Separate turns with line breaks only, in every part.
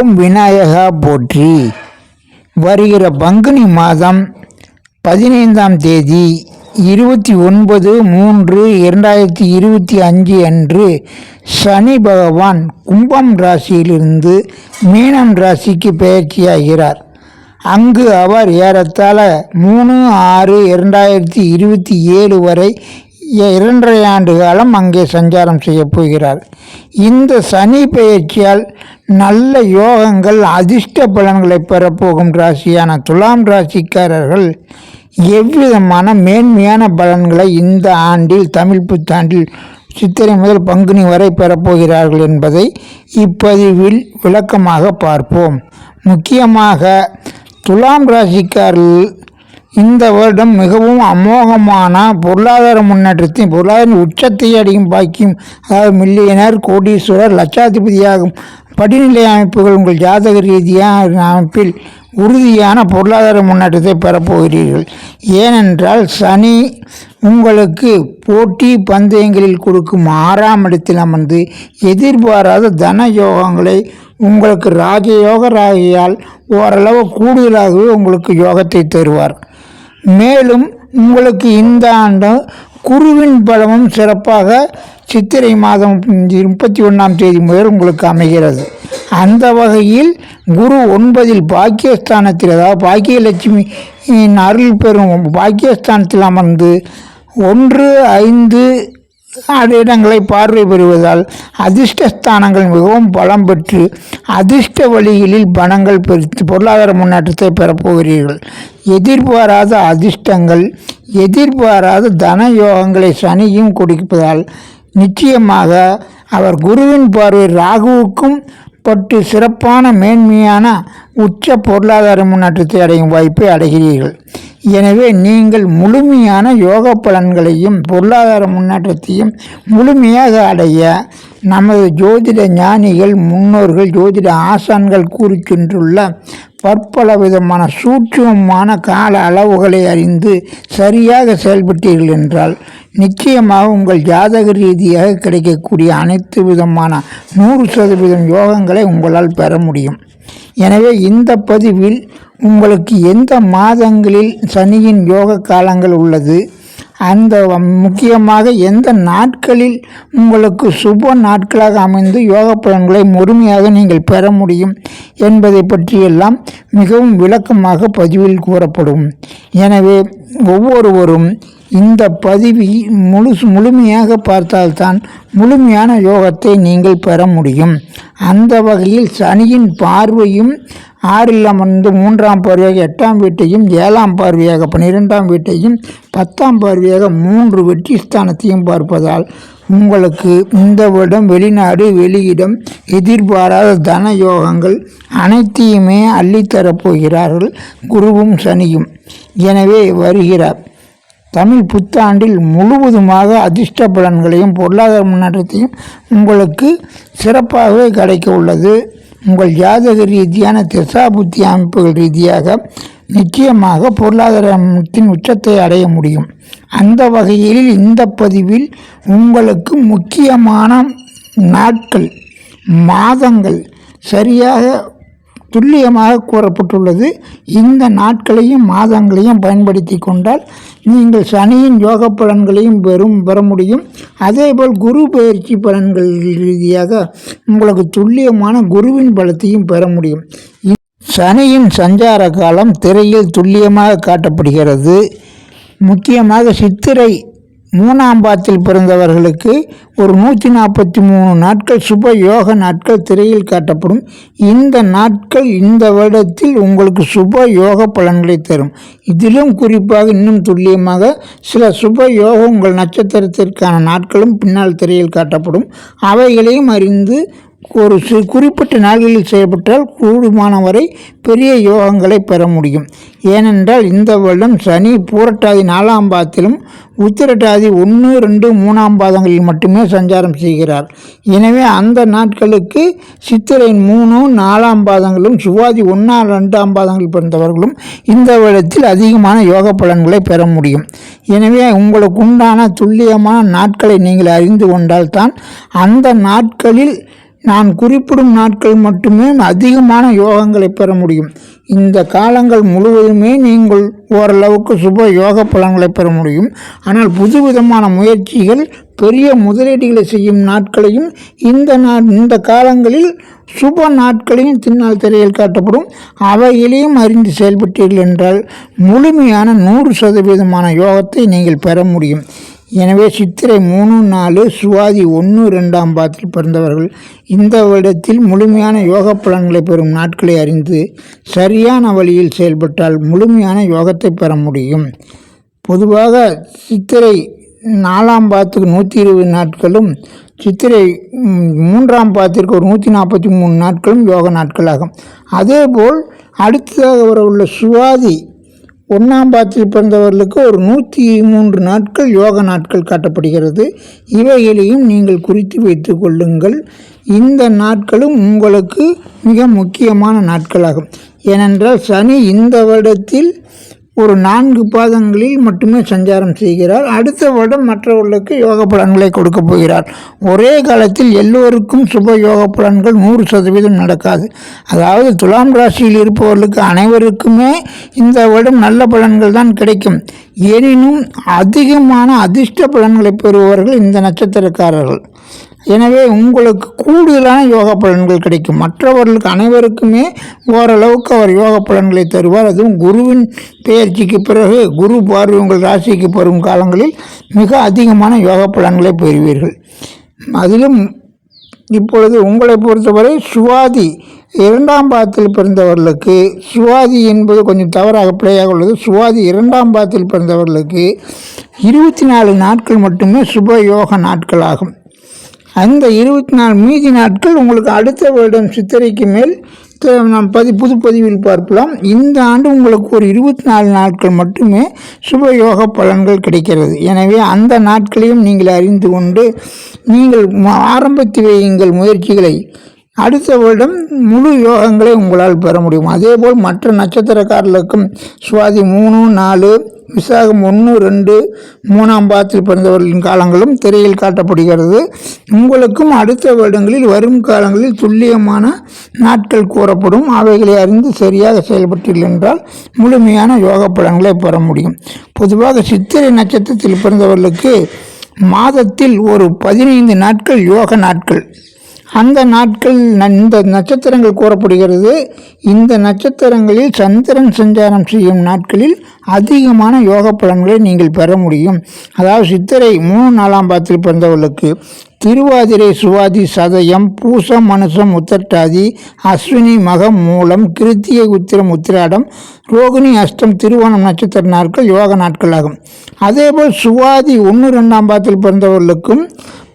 ஓம் விநாயகா போற்றி. வருகிற பங்குனி மாதம் பதினைந்தாம் தேதி இருபத்தி ஒன்பது மூன்று இரண்டாயிரத்தி இருபத்தி அஞ்சு அன்று சனி பகவான் கும்பம் ராசியிலிருந்து மீனம் ராசிக்கு பெயர்ச்சியாகிறார். அங்கு அவர் ஏறத்தாழ மூணு ஆறு இரண்டாயிரத்தி இருபத்தி ஏழு வரை இரண்டரை ஆண்டு காலம் அங்கே சஞ்சாரம் செய்யப்போகிறார் இந்த சனி பயிற்சியால் நல்ல யோகங்கள் அதிர்ஷ்ட பலன்களை பெறப்போகும் ராசியான துலாம் ராசிக்காரர்கள் எவ்விதமான மேன்மையான பலன்களை இந்த ஆண்டில் தமிழ் புத்தாண்டில் சித்திரை முதல் பங்குனி வரை பெறப்போகிறார்கள் என்பதை இப்பதிவில் விளக்கமாக பார்ப்போம். முக்கியமாக துலாம் ராசிக்காரர்கள் இந்த வருடம் மிகவும் அமோகமான பொருளாதார முன்னேற்றத்தையும் பொருளாதார உச்சத்தை அடையும் பாக்கியம் அதாவது மில்லியனர் கோடீஸ்வரர் லட்சாதிபதியாகும். படிநிலை அமைப்புகள் உங்கள் ஜாதக ரீதியான அமைப்பில் உறுதியான பொருளாதார முன்னேற்றத்தை பெறப்போகிறீர்கள். ஏனென்றால் சனி உங்களுக்கு போட்டி பந்தயங்களில் கொடுக்கும் ஆறாம் இடத்தில் அமர்ந்து எதிர்பாராத தன யோகங்களை உங்களுக்கு ராஜயோக ராகியால் ஓரளவு கூடுதலாகவே உங்களுக்கு யோகத்தை தருவார். மேலும் உங்களுக்கு இந்த ஆண்டு குருவின் பலமும் சிறப்பாக சித்திரை மாதம் முப்பத்தி ஒன்றாம் தேதி முதல் உங்களுக்கு அமைகிறது. அந்த வகையில் குரு ஒன்பதில் பாக்கியஸ்தானத்தில் அதாவது பாக்கியலட்சுமி அருள் பெறும் பாக்கியஸ்தானத்தில் அமர்ந்து ஒன்று ஐந்து இடங்களை பார்வை பெறுவதால் அதிர்ஷ்டஸ்தானங்கள் மிகவும் பலம் பெற்று அதிர்ஷ்ட வழிகளில் பணங்கள் பெருத்து பொருளாதார முன்னேற்றத்தை பெறப்போகிறீர்கள். எதிர்பாராத அதிர்ஷ்டங்கள் எதிர்பாராத தன யோகங்களை சனியும் கொடுப்பதால் நிச்சயமாக அவர் குருவின் பார்வை ராகுவுக்கும் பட்டு சிறப்பான மேன்மையான உச்ச பொருளாதார முன்னேற்றத்தை அடையும் வாய்ப்பை அடைகிறீர்கள். எனவே நீங்கள் முழுமையான யோக பலன்களையும் பொருளாதார முன்னேற்றத்தையும் முழுமையாக அடைய நமது ஜோதிட ஞானிகள் முன்னோர்கள் ஜோதிட ஆசான்கள் கூறிக்கொண்டுள்ள பற்பல விதமான சூட்சுமமான கால அளவுகளை அறிந்து சரியாக செயல்பட்டீர்கள் என்றால் நிச்சயமாக உங்கள் ஜாதக ரீதியாக கிடைக்கக்கூடிய அனைத்து விதமான நூறு சதவீதம் யோகங்களை உங்களால் பெற முடியும். எனவே இந்த பதிவில் உங்களுக்கு எந்த மாதங்களில் சனியின் யோக காலங்கள் உள்ளது? அந்த முக்கியமாக எந்த நாட்களில் உங்களுக்கு சுப நாட்களாக அமைந்து யோக பலன்களை முழுமையாக நீங்கள் பெற முடியும் என்பதை பற்றியெல்லாம் மிகவும் விளக்கமாக பதிவில் கூறப்படும். எனவே ஒவ்வொருவரும் இந்த பதிவி முழுசு முழுமையாக பார்த்தால்தான் முழுமையான யோகத்தை நீங்கள் பெற முடியும். அந்த வகையில் சனியின் பார்வையும் ஆறில் அமர்ந்து மூன்றாம் பார்வையாக எட்டாம் வீட்டையும் ஏழாம் பார்வையாக பன்னிரெண்டாம் வீட்டையும் பத்தாம் பார்வையாக மூன்று வெற்றி ஸ்தானத்தையும் பார்ப்பதால் உங்களுக்கு இந்த வருடம் வெளிநாடு வெளியிடம் எதிர்பாராத தன யோகங்கள் அனைத்தையுமே அள்ளித்தரப் போகிறார்கள் குருவும் சனியும். எனவே வருகிறார். தமிழ் புத்தாண்டில் முழுவதுமாக அதிர்ஷ்ட பலன்களையும் பொருளாதார முன்னேற்றத்தையும் உங்களுக்கு சிறப்பாகவே கிடைக்க உள்ளது. உங்கள் ஜாதக ரீதியான திசா புத்தி அமைப்புகள் ரீதியாக நிச்சயமாக பொருளாதாரத்தின் உச்சத்தை அடைய முடியும். அந்த வகையில் இந்த பதிவில் உங்களுக்கு முக்கியமான நாட்கள் மாதங்கள் சரியாக துல்லியமாக கூறப்பட்டுள்ளது. இந்த நாட்களையும் மாதங்களையும் பயன்படுத்தி கொண்டால் நீங்கள் சனியின் யோக பலன்களையும் பெறும் பெற முடியும். அதேபோல் குரு பயிற்சி பலன்கள் ரீதியாக உங்களுக்கு துல்லியமான குருவின் பலத்தையும் பெற முடியும். சனியின் சஞ்சார காலம் திரையில் துல்லியமாக காட்டப்படுகிறது. முக்கியமாக சித்திரை மூணாம் பாத்தில் பிறந்தவர்களுக்கு ஒரு நூற்றி நாற்பத்தி மூணு நாட்கள் சுப யோக நாட்கள் திரையில் காட்டப்படும். இந்த நாட்கள் இந்த வருடத்தில் உங்களுக்கு சுப யோக பலன்களை தரும். இதிலும் குறிப்பாக இன்னும் துல்லியமாக சில சுப யோக உங்கள் நட்சத்திரத்திற்கான நாட்களும் பின்னால் திரையில் காட்டப்படும். அவைகளையும் அறிந்து ஒரு சு குறிப்பிட்ட நாள்களில் செய்யப்பட்டால் கூடுமான வரை பெரிய யோகங்களை பெற முடியும். ஏனென்றால் இந்த வருடம் சனி பூரட்டாதி நாலாம் பாதத்திலும் உத்திரட்டாதி ஒன்று ரெண்டு மூணாம் பாதங்களில் மட்டுமே சஞ்சாரம் செய்கிறார். எனவே அந்த நாட்களுக்கு சித்திரை மூணு நாலாம் பாதங்களும் சுவாதி ஒன்றாம் ரெண்டாம் பாதங்களில் பிறந்தவர்களும் இந்த வருடத்தில் அதிகமான யோக பலன்களை பெற முடியும். எனவே உங்களுக்கு உண்டான துல்லியமான நாட்களை நீங்கள் அறிந்து கொண்டால்தான் அந்த நாட்களில் நான் குறிப்பிடும் நாட்கள் மட்டுமே அதிகமான யோகங்களை பெற முடியும். இந்த காலங்கள் முழுவதுமே நீங்கள் ஓரளவுக்கு சுப யோக பலன்களை பெற முடியும். ஆனால் புதுவிதமான முயற்சிகள் பெரிய முதலீடுகளை செய்யும் நாட்களையும் இந்த நா இந்த காலங்களில் சுப நாட்களையும் தின்னால் திரையில் காட்டப்படும். அவைகளையும் அறிந்து செயல்பட்டீர்கள் என்றால் முழுமையான நூறு சதவீதமான யோகத்தை நீங்கள் பெற முடியும். எனவே சித்திரை மூணு நாலு சுவாதி ஒன்று ரெண்டாம் பாத்தில் பிறந்தவர்கள். இந்த வருடத்தில் முழுமையான யோக பலன்களை பெறும் நாட்களை அறிந்து சரியான வழியில் செயல்பட்டால் முழுமையான யோகத்தை பெற முடியும். பொதுவாக சித்திரை நாலாம் பாத்துக்கு நூற்றி இருபது நாட்களும் சித்திரை மூன்றாம் பாத்திற்கு ஒரு நூற்றி நாற்பத்தி மூணு நாட்களும் யோக நாட்களாகும். அதேபோல் அடுத்ததாக வர உள்ள சுவாதி ஒன்றாம் பாத்தில் பிறந்தவர்களுக்கு ஒரு நூற்றி மூன்று நாட்கள் யோக நாட்கள் காட்டப்படுகிறது. இவைகளையும் நீங்கள் குறித்து வைத்து கொள்ளுங்கள். இந்த நாட்களும் உங்களுக்கு மிக முக்கியமான நாட்களாகும். ஏனென்றால் சனி இந்த வருடத்தில் ஒரு நான்கு பாதங்களில் மட்டுமே சஞ்சாரம் செய்கிறார். அடுத்த வருடம் மற்றவர்களுக்கு யோக பலன்களை கொடுக்க போகிறார். ஒரே காலத்தில் எல்லோருக்கும் சுப யோக பலன்கள் நூறு சதவீதம் நடக்காது. அதாவது துலாம் ராசியில் இருப்பவர்களுக்கு அனைவருக்குமே இந்த வருடம் நல்ல பலன்கள் தான் கிடைக்கும். எனினும் அதிகமான அதிர்ஷ்ட பலன்களை பெறுபவர்கள் இந்த நட்சத்திரக்காரர்கள். எனவே உங்களுக்கு கூடுதலான யோக பலன்கள் கிடைக்கும். மற்றவர்களுக்கு அனைவருக்குமே ஓரளவுக்கு அவர் யோக பலன்களை தருவார். அதுவும் குருவின் பெயர்ச்சிக்கு பிறகு குரு பார்வை உங்கள் ராசிக்கு பெறும் காலங்களில் மிக அதிகமான யோக பலன்களை பெறுவீர்கள். அதிலும் இப்பொழுது உங்களை பொறுத்தவரை சுவாதி இரண்டாம் பாதத்தில் பிறந்தவர்களுக்கு சுவாதி என்பது கொஞ்சம் தவறாக பிழையாக உள்ளது. சுவாதி இரண்டாம் பாதத்தில் பிறந்தவர்களுக்கு இருபத்தி நாலு நாட்கள் மட்டுமே சுப யோக நாட்களாகும். அந்த இருபத்தி நாலு மீதி நாட்கள் உங்களுக்கு அடுத்த வருடம் சித்திரைக்கு மேல் த- நாம் பதி புது பதிவில் பார்க்கலாம். இந்த ஆண்டு உங்களுக்கு ஒரு இருபத்தி நாலு நாட்கள் மட்டுமே சுப யோக பலன்கள் கிடைக்கிறது. எனவே அந்த நாட்களையும் நீங்கள் அறிந்து கொண்டு நீங்கள் ஆரம்பத்தில் எங்கள் முயற்சிகளை. அடுத்த வருடம் முழு யோகங்களை உங்களால் பெற முடியும். அதேபோல் மற்ற நட்சத்திரக்காரர்களுக்கும் சுவாதி மூணு நாலு விசாகம் ஒன்று ரெண்டு மூணாம் பாதத்தில் பிறந்தவர்களின் காலங்களும் திரையில் காட்டப்படுகிறது. உங்களுக்கும் அடுத்த வருடங்களில் வரும் காலங்களில் துல்லியமான நாட்கள் கூறப்படும். அவைகளை அறிந்து சரியாக செயல்பட்டீர்கள் என்றால் முழுமையான யோக பலன்களை பெற முடியும். பொதுவாக சித்திரை நட்சத்திரத்தில் பிறந்தவர்களுக்கு மாதத்தில் ஒரு பதினைந்து நாட்கள் யோக நாட்கள். அந்த நாட்கள் இந்த நட்சத்திரங்கள் கூறப்படுகிறது. இந்த நட்சத்திரங்களில் சந்திரன் சஞ்சாரம் செய்யும் நாட்களில் அதிகமான யோக பலன்களை நீங்கள் பெற முடியும். அதாவது சித்திரை மூணு நாலாம் பாத்தில் பிறந்தவர்களுக்கு திருவாதிரை சுவாதி சதயம் பூசம் மனுஷம் உத்தட்டாதி அஸ்வினி மகம் மூலம் கிருத்திகை உத்திரம் உத்திராடம் ரோகிணி அஷ்டம் திருவோணம் நட்சத்திர நாட்கள் யோக நாட்களாகும். அதேபோல் சுவாதி ஒன்று ரெண்டாம் பாத்தில் பிறந்தவர்களுக்கும்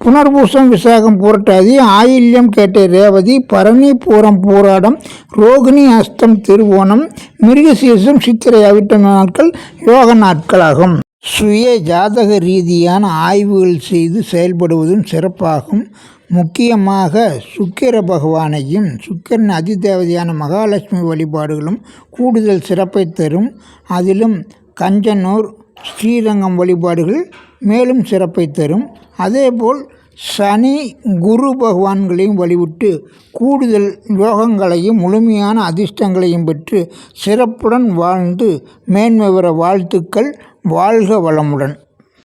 புனர்பூசம் விசாகம் புரட்டாதி ஆயில்யம் கேட்ட ரேவதி பரணி பூரம் பூராடம் ரோகிணி அஸ்தம் திருவோணம் மிருகசீசம் சித்திரை அவிட்டம் நாட்கள் யோக நாட்களாகும். சுய ஜாதக ரீதியான ஆய்வுகள் செய்து செயல்படுவதும் சிறப்பாகும். முக்கியமாக சுக்கிர பகவானையும் சுக்கிரன் அதிதேவதையான மகாலட்சுமி வழிபாடுகளும் கூடுதல் சிறப்பை தரும். அதிலும் கஞ்சனூர் ஸ்ரீரங்கம் வழிபாடுகள் மேலும் சிறப்பை தரும். அதேபோல் சனி குரு பகவான்களையும் வழிவிட்டு கூடுதல் யோகங்களையும் முழுமையான அதிர்ஷ்டங்களையும் பெற்று சிறப்புடன் வாழ்ந்து மேன்மை பெற வாழ்த்துக்கள் வாழ்க வளமுடன்.